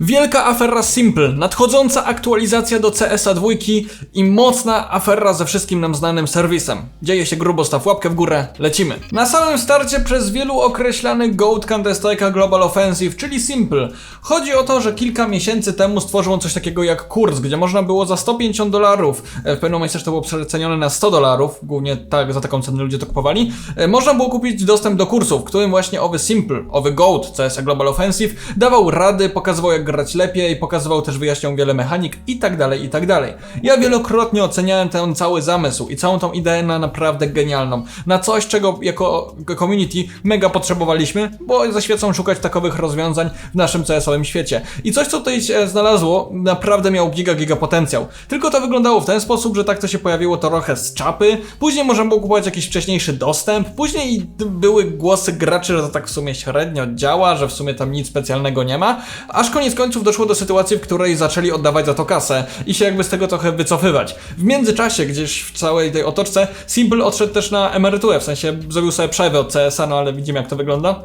Wielka afera Simple, nadchodząca aktualizacja do CSA 2 i mocna afera ze wszystkim nam znanym serwisem. Dzieje się grubo, staw łapkę w górę, lecimy. Na samym starcie przez wielu określany GOAT Counter-Strike'a Global Offensive, czyli Simple. Chodzi o to, że kilka miesięcy temu stworzył coś takiego jak kurs, gdzie można było za 150 dolarów, e, w pewnym momencie też to było przecenione na 100 dolarów, głównie tak, za taką cenę ludzie to kupowali, e, można było kupić dostęp do kursów, w którym właśnie owy Simple, owy GOAT CSA Global Offensive dawał rady, pokazywał jak grać lepiej, pokazywał też, wyjaśniał wiele mechanik i tak dalej, i tak dalej. Ja wielokrotnie oceniałem ten cały zamysł i całą tą ideę na naprawdę genialną. Na coś, czego jako community mega potrzebowaliśmy, bo ze świecą szukać takowych rozwiązań w naszym CS-owym świecie. I coś, co tutaj się znalazło, naprawdę miał giga, giga potencjał. Tylko to wyglądało w ten sposób, że tak to się pojawiło trochę z czapy, później można było kupować jakiś wcześniejszy dostęp, później były głosy graczy, że to tak w sumie średnio działa, że w sumie tam nic specjalnego nie ma, aż koniec końców doszło do sytuacji, w której zaczęli oddawać za to kasę i się jakby z tego trochę wycofywać. W międzyczasie, gdzieś w całej tej otoczce, Simple odszedł też na emeryturę, w sensie zrobił sobie przerwę od CS-a, no ale widzimy jak to wygląda.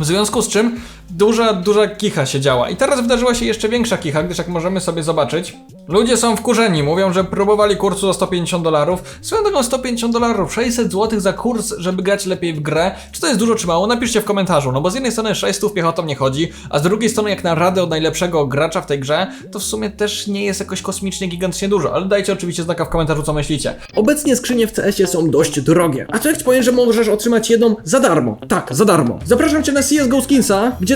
W związku z czym duża, duża kicha się działa. I teraz wydarzyła się jeszcze większa kicha, gdyż jak możemy sobie zobaczyć, ludzie są wkurzeni, mówią, że próbowali kursu za 150 dolarów. Swoją drogą 150 dolarów, 600 zł za kurs, żeby grać lepiej w grę. Czy to jest dużo, czy mało? Napiszcie w komentarzu, no bo z jednej strony 600 piechotą nie chodzi, a z drugiej strony jak na radę od najlepszego gracza w tej grze, to w sumie też nie jest jakoś kosmicznie, gigantycznie dużo. Ale dajcie oczywiście znaka w komentarzu, co myślicie. Obecnie skrzynie w CS-ie są dość drogie. A co jak powiem, że możesz otrzymać jedną za darmo? Tak, za darmo. Zapraszam cię na CSGO Skinsa, gdzie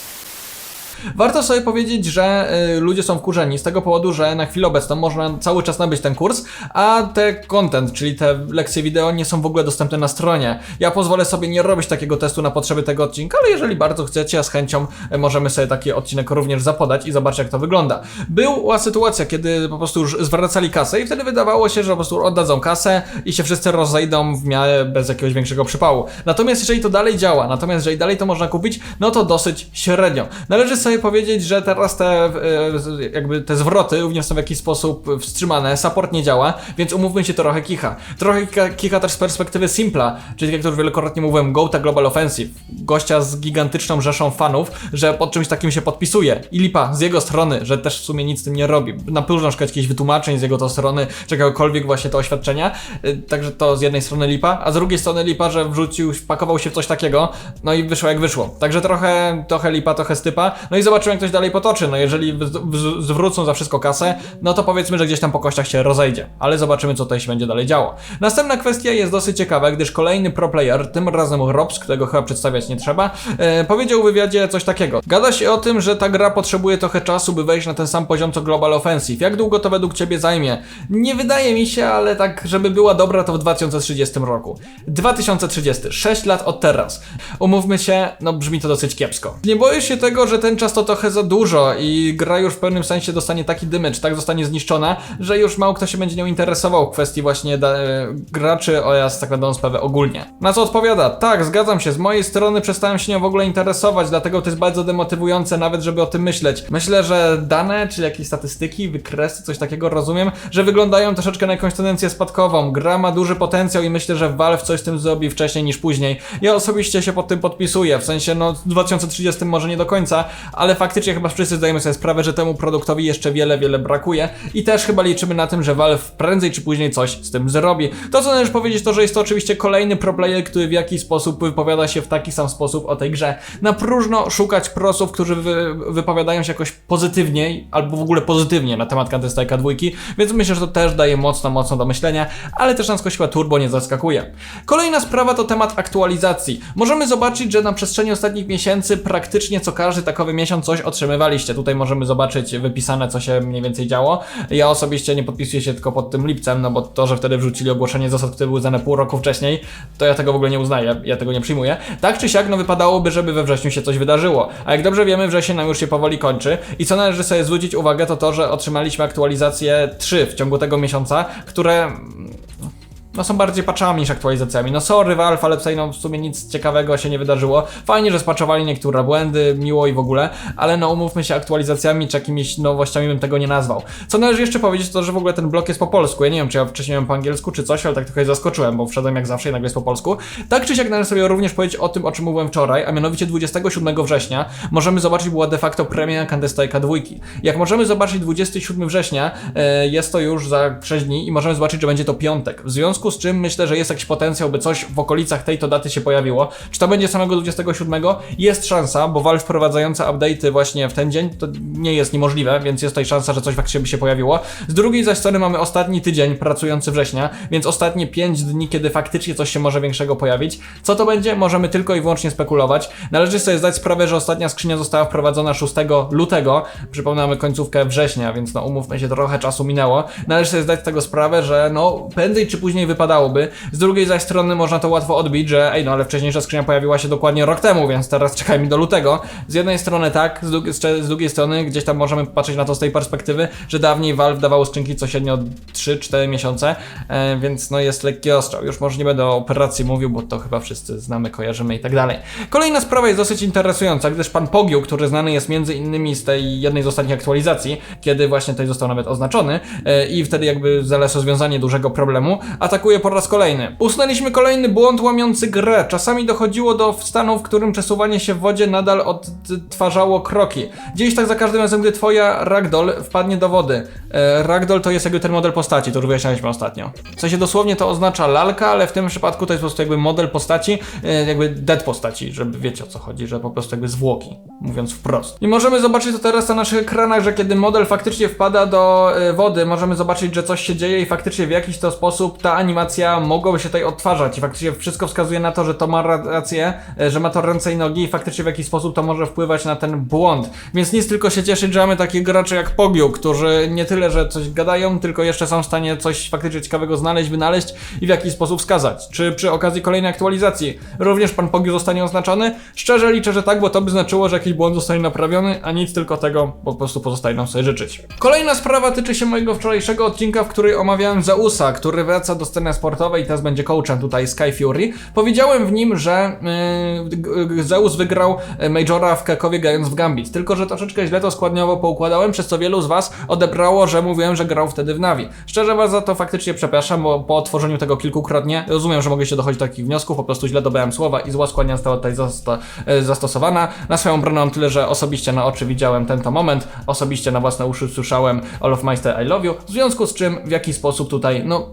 Warto sobie powiedzieć, że y, ludzie są wkurzeni z tego powodu, że na chwilę obecną można cały czas nabyć ten kurs, a te content, czyli te lekcje wideo nie są w ogóle dostępne na stronie. Ja pozwolę sobie nie robić takiego testu na potrzeby tego odcinka, ale jeżeli bardzo chcecie, a z chęcią y, możemy sobie taki odcinek również zapodać i zobaczyć jak to wygląda. Była sytuacja, kiedy po prostu już zwracali kasę i wtedy wydawało się, że po prostu oddadzą kasę i się wszyscy rozejdą w miarę bez jakiegoś większego przypału. Natomiast jeżeli to dalej działa, natomiast jeżeli dalej to można kupić, no to dosyć średnio. Należy sobie powiedzieć, że teraz te e, jakby te zwroty również są w jakiś sposób wstrzymane, support nie działa, więc umówmy się trochę kicha. Trochę kicha, też z perspektywy Simpla, czyli jak to już wielokrotnie mówiłem, Go Global Offensive, gościa z gigantyczną rzeszą fanów, że pod czymś takim się podpisuje. I lipa z jego strony, że też w sumie nic z tym nie robi. Na próżno szukać jakichś wytłumaczeń z jego to strony, czy jakiegokolwiek właśnie to oświadczenia. E, Także to z jednej strony lipa, a z drugiej strony lipa, że wrzucił, wpakował się w coś takiego, no i wyszło jak wyszło. Także trochę, trochę lipa, trochę stypa. No i zobaczymy, jak to się dalej potoczy. No jeżeli zwrócą za wszystko kasę, no to powiedzmy, że gdzieś tam po kościach się rozejdzie. Ale zobaczymy, co tutaj się będzie dalej działo. Następna kwestia jest dosyć ciekawa, gdyż kolejny pro player, tym razem Robs, którego chyba przedstawiać nie trzeba, e, powiedział w wywiadzie coś takiego. Gada się o tym, że ta gra potrzebuje trochę czasu, by wejść na ten sam poziom co Global Offensive. Jak długo to według Ciebie zajmie? Nie wydaje mi się, ale tak, żeby była dobra, to w 2030 roku. 2030, 6 lat od teraz. Umówmy się, no brzmi to dosyć kiepsko. Nie boisz się tego, że ten czas to trochę za dużo i gra już w pewnym sensie dostanie taki dymycz, tak zostanie zniszczona, że już mało kto się będzie nią interesował w kwestii właśnie e, graczy oraz tak na dobrą sprawę ogólnie. Na co odpowiada, tak, zgadzam się, z mojej strony przestałem się nią w ogóle interesować, dlatego to jest bardzo demotywujące nawet, żeby o tym myśleć. Myślę, że dane, czy jakieś statystyki, wykresy, coś takiego, rozumiem, że wyglądają troszeczkę na jakąś tendencję spadkową. Gra ma duży potencjał i myślę, że Valve coś z tym zrobi wcześniej niż później. Ja osobiście się pod tym podpisuję, w sensie no w 2030 może nie do końca, ale faktycznie chyba wszyscy zdajemy sobie sprawę, że temu produktowi jeszcze wiele, wiele brakuje i też chyba liczymy na tym, że Valve prędzej czy później coś z tym zrobi. To co należy powiedzieć to, że jest to oczywiście kolejny pro player, który w jakiś sposób wypowiada się w taki sam sposób o tej grze. Na próżno szukać prosów, którzy wy, wypowiadają się jakoś pozytywniej albo w ogóle pozytywnie na temat Counter-Strike'a 2, więc myślę, że to też daje mocno, mocno do myślenia, ale też nas siła turbo nie zaskakuje. Kolejna sprawa to temat aktualizacji. Możemy zobaczyć, że na przestrzeni ostatnich miesięcy praktycznie co każdy takowy miesiąc miesiąc coś otrzymywaliście. Tutaj możemy zobaczyć wypisane, co się mniej więcej działo. Ja osobiście nie podpisuję się tylko pod tym lipcem, no bo to, że wtedy wrzucili ogłoszenie zasad, które były znane pół roku wcześniej, to ja tego w ogóle nie uznaję, ja tego nie przyjmuję. Tak czy siak, no wypadałoby, żeby we wrześniu się coś wydarzyło. A jak dobrze wiemy, wrzesień nam już się powoli kończy i co należy sobie zwrócić uwagę, to to, że otrzymaliśmy aktualizacje 3 w ciągu tego miesiąca, które no są bardziej patchami niż aktualizacjami. No sorry Valve, ale tutaj no w sumie nic ciekawego się nie wydarzyło. Fajnie, że spaczowali niektóre błędy, miło i w ogóle, ale no umówmy się, aktualizacjami czy jakimiś nowościami bym tego nie nazwał. Co należy jeszcze powiedzieć, to że w ogóle ten blok jest po polsku. Ja nie wiem, czy ja wcześniej miałem po angielsku czy coś, ale tak trochę zaskoczyłem, bo wszedłem jak zawsze i nagle jest po polsku. Tak czy siak należy sobie również powiedzieć o tym, o czym mówiłem wczoraj, a mianowicie 27 września możemy zobaczyć, była de facto premiera Counter-Strike'a 2. Jak możemy zobaczyć 27 września, e, jest to już za 6 dni i możemy zobaczyć, że będzie to piątek. W związku z czym myślę, że jest jakiś potencjał, by coś w okolicach tej to daty się pojawiło. Czy to będzie samego 27? Jest szansa, bo Valve wprowadzające update'y właśnie w ten dzień to nie jest niemożliwe, więc jest tutaj szansa, że coś faktycznie by się pojawiło. Z drugiej zaś strony mamy ostatni tydzień pracujący września, więc ostatnie 5 dni, kiedy faktycznie coś się może większego pojawić. Co to będzie? Możemy tylko i wyłącznie spekulować. Należy sobie zdać sprawę, że ostatnia skrzynia została wprowadzona 6 lutego. Przypominamy końcówkę września, więc no umówmy się, trochę czasu minęło. Należy sobie zdać tego sprawę, że no prędzej czy później wypadałoby. Z drugiej zaś strony można to łatwo odbić, że ej no ale wcześniejsza skrzynia pojawiła się dokładnie rok temu, więc teraz czekajmy do lutego. Z jednej strony tak, z, z, drugiej strony gdzieś tam możemy patrzeć na to z tej perspektywy, że dawniej Valve dawało skrzynki co średnio 3-4 miesiące, e, więc no jest lekki ostrzał. Już może nie będę o operacji mówił, bo to chyba wszyscy znamy, kojarzymy i tak dalej. Kolejna sprawa jest dosyć interesująca, gdyż pan Pogił, który znany jest między innymi z tej jednej z ostatnich aktualizacji, kiedy właśnie tutaj został nawet oznaczony e, i wtedy jakby znalazł rozwiązanie dużego problemu, atakuje po raz kolejny. Usunęliśmy kolejny błąd łamiący grę. Czasami dochodziło do stanu, w którym przesuwanie się w wodzie nadal odtwarzało kroki. Gdzieś tak za każdym razem, gdy twoja ragdoll wpadnie do wody. E, ragdoll to jest jakby ten model postaci, to już wyjaśnialiśmy ostatnio. Co się dosłownie to oznacza lalka, ale w tym przypadku to jest po prostu jakby model postaci, e, jakby dead postaci, żeby wiecie o co chodzi, że po prostu jakby zwłoki, mówiąc wprost. I możemy zobaczyć to teraz na naszych ekranach, że kiedy model faktycznie wpada do e, wody, możemy zobaczyć, że coś się dzieje i faktycznie w jakiś to sposób ta animacja mogłaby się tutaj odtwarzać i faktycznie wszystko wskazuje na to, że to ma ra- rację, e, że ma to ręce i nogi i faktycznie w jakiś sposób to może wpływać na ten błąd. Więc nic tylko się cieszyć, że mamy takich graczy jak Pogiu, którzy nie tyle, że coś gadają, tylko jeszcze są w stanie coś faktycznie ciekawego znaleźć, wynaleźć i w jakiś sposób wskazać. Czy przy okazji kolejnej aktualizacji również pan Pogiu zostanie oznaczony? Szczerze liczę, że tak, bo to by znaczyło, że jakiś błąd zostanie naprawiony, a nic tylko tego po prostu pozostaje nam sobie życzyć. Kolejna sprawa tyczy się mojego wczorajszego odcinka, w którym omawiałem Zeusa, który wraca do sceny sportowej i teraz będzie coachem tutaj Sky Fury. Powiedziałem w nim, że yy, Zeus wygrał Majora w Krakowie grając w Gambit, tylko że troszeczkę źle to składniowo poukładałem, przez co wielu z was odebrało, że mówiłem, że grał wtedy w Navi. Szczerze was za to faktycznie przepraszam, bo po otworzeniu tego kilkukrotnie rozumiem, że mogliście dochodzić do takich wniosków, po prostu źle dobrałem słowa i zła składnia została tutaj zastosowana. Na swoją obronę mam tyle, że osobiście na oczy widziałem ten to moment, osobiście na własne uszy słyszałem All of Meister I Love You, w związku z czym w jaki sposób tutaj, no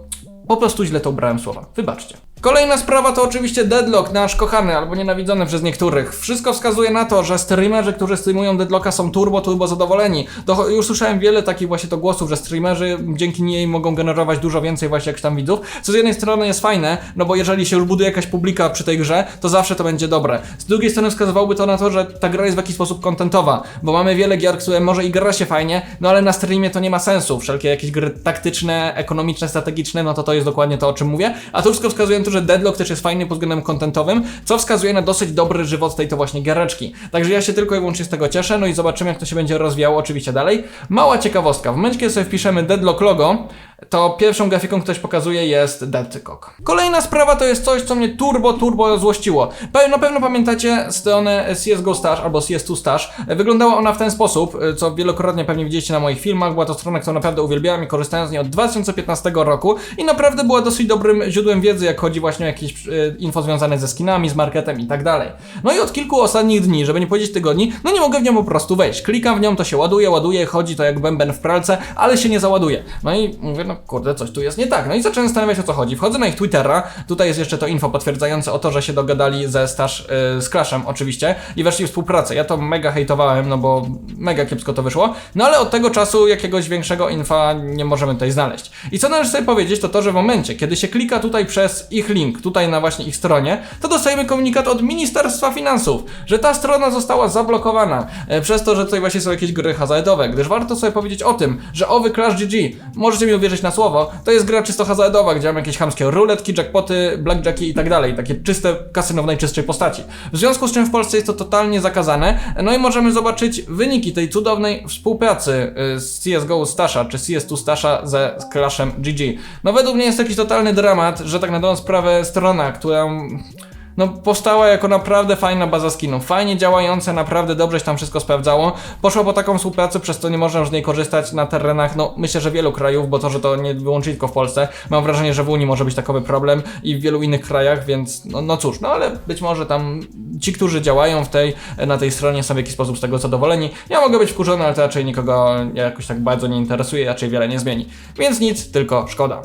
po prostu źle to ubrałem słowa. Wybaczcie. Kolejna sprawa to oczywiście Deadlock, nasz kochany albo nienawidzony przez niektórych. Wszystko wskazuje na to, że streamerzy, którzy streamują Deadlocka są turbo, turbo zadowoleni. To, już słyszałem wiele takich właśnie to głosów, że streamerzy dzięki niej mogą generować dużo więcej właśnie jakichś tam widzów, co z jednej strony jest fajne, no bo jeżeli się już buduje jakaś publika przy tej grze, to zawsze to będzie dobre. Z drugiej strony wskazywałoby to na to, że ta gra jest w jakiś sposób kontentowa, bo mamy wiele gier, które może i gra się fajnie, no ale na streamie to nie ma sensu. Wszelkie jakieś gry taktyczne, ekonomiczne, strategiczne, no to to jest dokładnie to, o czym mówię. A tu wszystko wskazuje że Deadlock też jest fajny pod względem kontentowym, co wskazuje na dosyć dobry żywot tej to właśnie giereczki. Także ja się tylko i wyłącznie z tego cieszę, no i zobaczymy jak to się będzie rozwijało oczywiście dalej. Mała ciekawostka, w momencie kiedy sobie wpiszemy Deadlock logo, to pierwszą grafiką, ktoś pokazuje jest Deadcock. Kolejna sprawa to jest coś, co mnie turbo, turbo złościło. Na pewno pamiętacie stronę CSGO Stash albo CS2 Stash. Wyglądała ona w ten sposób, co wielokrotnie pewnie widzieliście na moich filmach. Była to strona, którą naprawdę uwielbiałem i korzystałem z niej od 2015 roku i naprawdę była dosyć dobrym źródłem wiedzy, jak chodzi właśnie o jakieś e, info związane ze skinami, z marketem i tak dalej. No i od kilku ostatnich dni, żeby nie powiedzieć tygodni, no nie mogę w nią po prostu wejść. Klikam w nią, to się ładuje, ładuje, chodzi to jak bęben w pralce, ale się nie załaduje. No i mówię, no kurde, coś tu jest nie tak. No i zacząłem zastanawiać o co chodzi. Wchodzę na ich Twittera, tutaj jest jeszcze to info potwierdzające o to, że się dogadali ze Stash, yy, z Clashem oczywiście i weszli w współpracę. Ja to mega hejtowałem, no bo mega kiepsko to wyszło, no ale od tego czasu jakiegoś większego infa nie możemy tutaj znaleźć. I co należy sobie powiedzieć, to to, że w momencie, kiedy się klika tutaj przez ich link, tutaj na właśnie ich stronie, to dostajemy komunikat od Ministerstwa Finansów, że ta strona została zablokowana e, przez to, że tutaj właśnie są jakieś gry hazardowe, gdyż warto sobie powiedzieć o tym, że owy Clash GG, możecie mi uwierzyć na słowo, to jest gra czysto hazardowa, gdzie mamy jakieś chamskie ruletki, jackpoty, blackjacki i tak dalej, takie czyste kasyno w najczystszej postaci. W związku z czym w Polsce jest to totalnie zakazane, no i możemy zobaczyć wyniki tej cudownej współpracy y, z CSGO Stasha, czy CS2 Stasha ze Clashem GG. No według mnie jest to jakiś totalny dramat, że tak na dobrą sprawę strona, która no powstała jako naprawdę fajna baza skinów, fajnie działająca, naprawdę dobrze się tam wszystko sprawdzało. Poszło po taką współpracę, przez co nie można już z niej korzystać na terenach, no myślę, że wielu krajów, bo to, że to nie wyłącznie tylko w Polsce, mam wrażenie, że w Unii może być takowy problem i w wielu innych krajach, więc no, no cóż, no ale być może tam ci, którzy działają w tej, na tej stronie są w jakiś sposób z tego zadowoleni. Ja mogę być wkurzony, ale to raczej nikogo jakoś tak bardzo nie interesuje, raczej wiele nie zmieni. Więc nic, tylko szkoda.